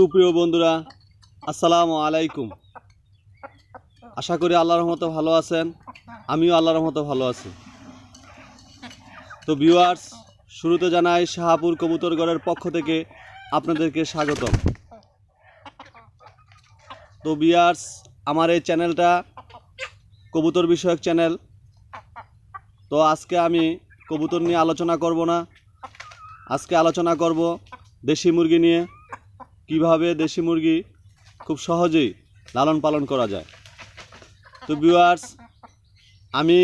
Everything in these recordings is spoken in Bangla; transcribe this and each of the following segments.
সুপ্রিয় বন্ধুরা, আসসালামু আলাইকুম। আশা করি আল্লাহর রহমতে ভালো আছেন, আমিও আল্লাহর রহমতে ভালো আছি। তো ভিউয়ার্স শুরুতে জানাই শাহাপুর কবুতরগড়ের পক্ষ থেকে আপনাদেরকে স্বাগতম। তো ভিউয়ার্স আমার এই চ্যানেলটা কবুতর বিষয়ক চ্যানেল। তো আজকে আমি কবুতর নিয়ে আলোচনা করব না। আজকে আলোচনা করব দেশি মুরগি নিয়ে। কীভাবে দেশি মুরগি খুব সহজেই লালন পালন করা যায়? তো ভিউয়ার্স আমি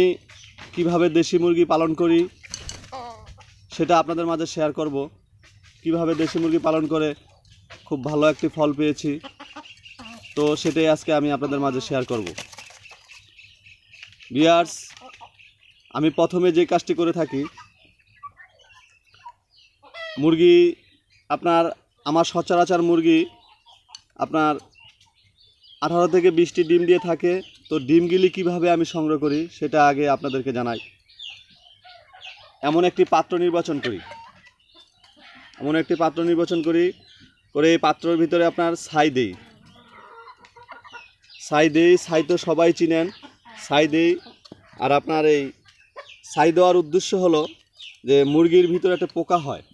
কীভাবে দেশি মুরগি পালন করি সেটা আপনাদের মাঝে শেয়ার করব। কীভাবে দেশি মুরগি পালন করে খুব ভালো একটি ফল পেয়েছি। তো সেটাই আজকে আমি আপনাদের মাঝে শেয়ার করব। ভিউয়ার্স আমি প্রথমে যে কাজটি করে থাকি, মুরগি আপনার আমার সচরাচর মুরগি আপনার আঠারো থেকে বিশটি ডিম দিয়ে থাকে। তো ডিমগুলি কীভাবে আমি সংগ্রহ করি সেটা আগে আপনাদেরকে জানাই। এমন একটি পাত্র নির্বাচন করি। এমন একটি পাত্র নির্বাচন করি, করে এই পাত্রের ভিতরে আপনার ছাই দেই। ছাই দেই, ছাই তো সবাই চিনেন। ছাই দেই, আর আপনার এই ছাই দেওয়ার উদ্দেশ্য হলো যে মুরগির ভিতরে একটা পোকা হয়।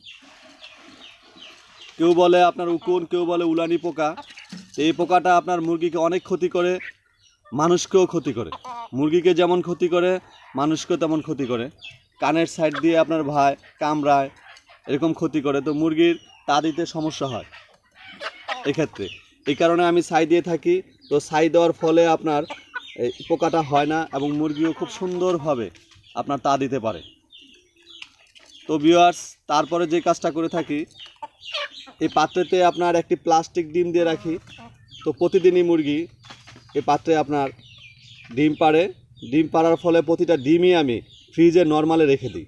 কেউ বলে আপনার উকুন, কেউ বলে উলানি পোকা। এই পোকাটা আপনার মুরগিকে অনেক ক্ষতি করে, মানুষকেও ক্ষতি করে। মুরগিকে যেমন ক্ষতি করে, মানুষকেও তেমন ক্ষতি করে। কানের সাইড দিয়ে আপনার ভাই কামড়ায়, এরকম ক্ষতি করে। তো মুরগির তা দিতে সমস্যা হয় এক্ষেত্রে। এই কারণে আমি ছাই দিয়ে থাকি। তো ছাই দেওয়ার ফলে আপনার এই পোকাটা হয় না এবং মুরগিও খুব সুন্দরভাবে আপনার তা দিতে পারে। তো ভিউয়ার্স তারপরে যে কাজটা করে থাকি এই পাত্রেতে আপনার একটি প্লাস্টিক ডিম দিয়ে রাখি। তো প্রতিদিনই মুরগি এই পাত্রে আপনার ডিম পাড়ে। ডিম পাড়ার ফলে প্রতিটা ডিমই আমি ফ্রিজে নর্মালে রেখে দিই।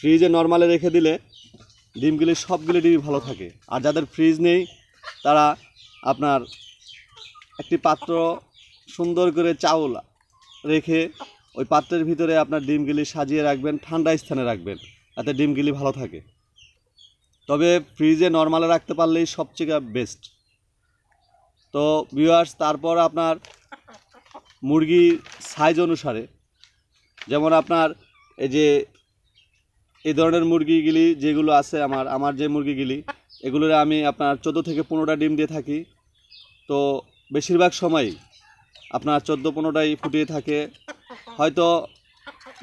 ফ্রিজে নর্মালে রেখে দিলে ডিমগুলি সবগুলি ডিমই ভালো থাকে। আর যাদের ফ্রিজ নেই, তারা আপনার একটি পাত্র সুন্দর করে চাউল রেখে ওই পাত্রের ভিতরে আপনার ডিমগুলি সাজিয়ে রাখবেন, ঠান্ডা স্থানে রাখবেন, যাতে ডিমগুলি ভালো থাকে। তবে ফ্রিজে নর্মালে রাখতে পারলেই সবচেয়ে বেস্ট তো ভিউয়ার্স তারপর আপনার মুরগির সাইজ অনুসারে, যেমন আপনার এই যে এই ধরনের মুরগিগুলি যেগুলো আছে আমার আমার যে মুরগিগুলি, এগুলোর আমি আপনার চোদ্দ থেকে পনেরোটা ডিম দিয়ে থাকি। তো বেশিরভাগ সময়ই আপনার চোদ্দ পনেরোটাই ফুটিয়ে থাকে। হয়তো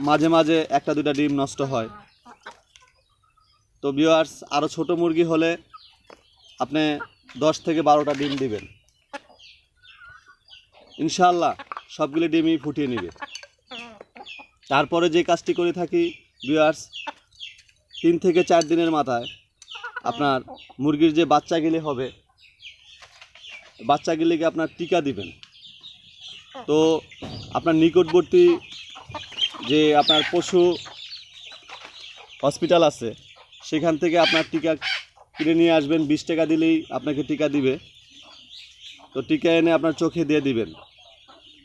মাঝে মাঝে একটা দুটা ডিম নষ্ট হয়। তো ভিউয়ার্স আরও ছোট মুরগি হলে আপনি দশ থেকে বারোটা ডিম দিবেন। ইনশাল্লাহ সবগুলি ডিমই ফুটিয়ে নেবে। তারপরে যে কাজটি করে থাকি ভিউয়ার্স তিন থেকে চার দিনের মাথায় আপনার মুরগির যে বাচ্চাগুলি হবে, বাচ্চাগুলিকে আপনার টিকা দিবেন। তো আপনার নিকটবর্তী যে আপনার পশু হসপিটাল আছে সেখান থেকে আপনার টিকা কিনে নিয়ে আসবেন, বিশ টাকা দিলেই আপনাকে টিকা দিবে। তো টিকা এনে আপনার চোখে দিয়ে দিবেন।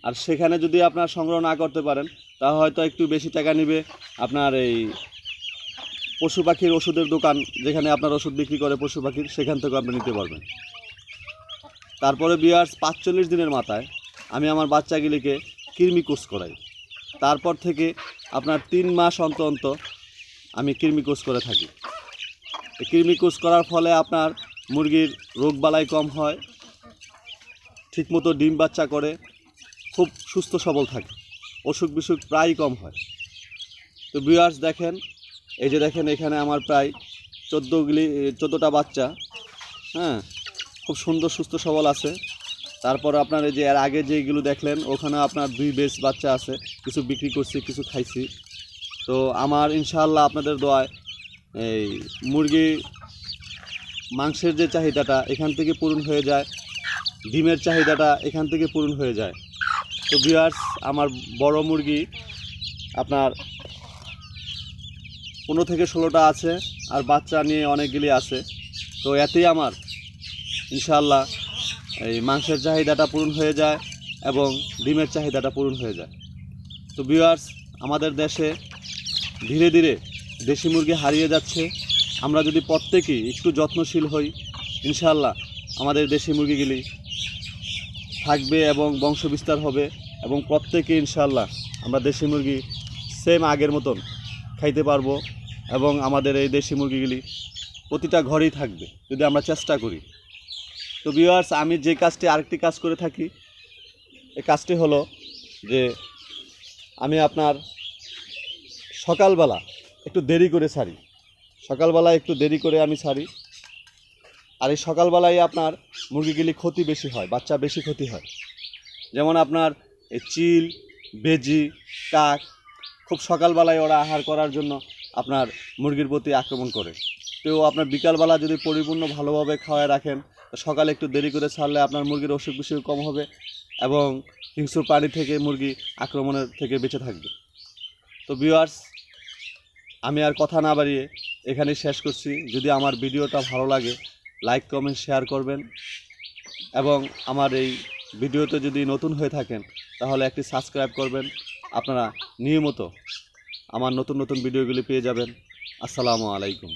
আর সেখানে যদি আপনার সংগ্রহ না করতে পারেন, তা হয়তো একটু বেশি টাকা নেবে আপনার এই পশু পাখির ওষুধের দোকান, যেখানে আপনার ওষুধ বিক্রি করে পশু পাখির, সেখান থেকে আপনি নিতে পারবেন। তারপরে বিয়ার্স পাঁচচল্লিশ দিনের মাথায় আমি আমার বাচ্চাগুলিকে কৃমি কোর্স করাই। তারপর থেকে আপনার তিন মাস অন্ত অন্ত আমি কৃমি কোর্স করে থাকি। কৃমি কোর্স করার ফলে আপনার মুরগির রোগবালাই কম হয়, ঠিকমতো ডিম বাচ্চা করে, খুব সুস্থ সবল থাকে, অসুখ বিসুখ প্রায় কম হয়। তো ভিউয়ার্স দেখেন, এই যে দেখেন এখানে আমার প্রায় চোদ্দোগুলি চোদ্দোটা বাচ্চা হ্যাঁ খুব সুন্দর সুস্থ সবল আছে। তারপর আপনার এই যে এর আগে যেগুলো দেখলেন, ওখানে আপনার দুই বেস বাচ্চা আছে, কিছু বিক্রি করছি, কিছু খাইছি। তো আমার ইনশাআল্লাহ আপনাদের দোয়ায় এই মুরগি মাংসের যে চাহিদাটা এখান থেকে পূরণ হয়ে যায়, ডিমের চাহিদাটা এখান থেকে পূরণ হয়ে যায়। তো ভিউয়ার্স আমার বড় মুরগি আপনার পনেরো থেকে ষোলোটা আছে আর বাচ্চা নিয়ে অনেকগুলি আছে। তো এতেই আমার ইনশাআল্লাহ এই মাংসের চাহিদাটা পূরণ হয়ে যায় এবং ডিমের চাহিদাটা পূরণ হয়ে যায়। তো ভিউয়ার্স আমাদের দেশে ধীরে ধীরে দেশি মুরগি হারিয়ে যাচ্ছে। আমরা যদি প্রত্যেকেই একটু যত্নশীল হই, ইনশাআল্লাহ আমাদের দেশি মুরগিগুলি থাকবে এবং বংশ বিস্তার হবে এবং প্রত্যেকে ইনশাল্লাহ আমরা দেশি মুরগি সেম আগের মতন খাইতে পারব এবং আমাদের এই দেশি মুরগিগুলি প্রতিটা ঘরেই থাকবে, যদি আমরা চেষ্টা করি। তো ভিউয়ার্স আমি যে কাজটি আরেকটি কাজ করে থাকি এই কাজটি হলো যে আমি আপনার সকালবেলা একটু দেরি করে ছাড়ি সকালবেলা একটু দেরি করে আমি ছাড়ি আর এই সকালবেলায় আপনার মুরগিগুলি ক্ষতি বেশি হয়, বাচ্চা বেশি ক্ষতি হয়। যেমন আপনার এই চিল, বেজি, কাক, খুব সকালবেলায় ওরা আহার করার জন্য আপনার মুরগির প্রতি আক্রমণ করে। তো আপনার বিকালবেলা যদি পরিপূর্ণ ভালোভাবে খাওয়ায় রাখেন সকালে একটু দেরি করে ছাড়লে আপনার মুরগির অসুখ বিসুখ কম হবে এবং হিংস্র প্রাণী থেকে মুরগি আক্রমণের থেকে বেঁচে থাকবে। তো ভিউয়ার্স আমি আর কথা না বাড়িয়ে এখানেই শেষ করছি। যদি আমার ভিডিওটা ভালো লাগে লাইক কমেন্ট শেয়ার করবেন। এবং আমার এই ভিডিওতে যদি নতুন হয়ে থাকেন, তাহলে একটি সাবস্ক্রাইব করবেন। আপনারা নিয়মিত আমার নতুন নতুন ভিডিওগুলি পেয়ে যাবেন। আসসালামু আলাইকুম।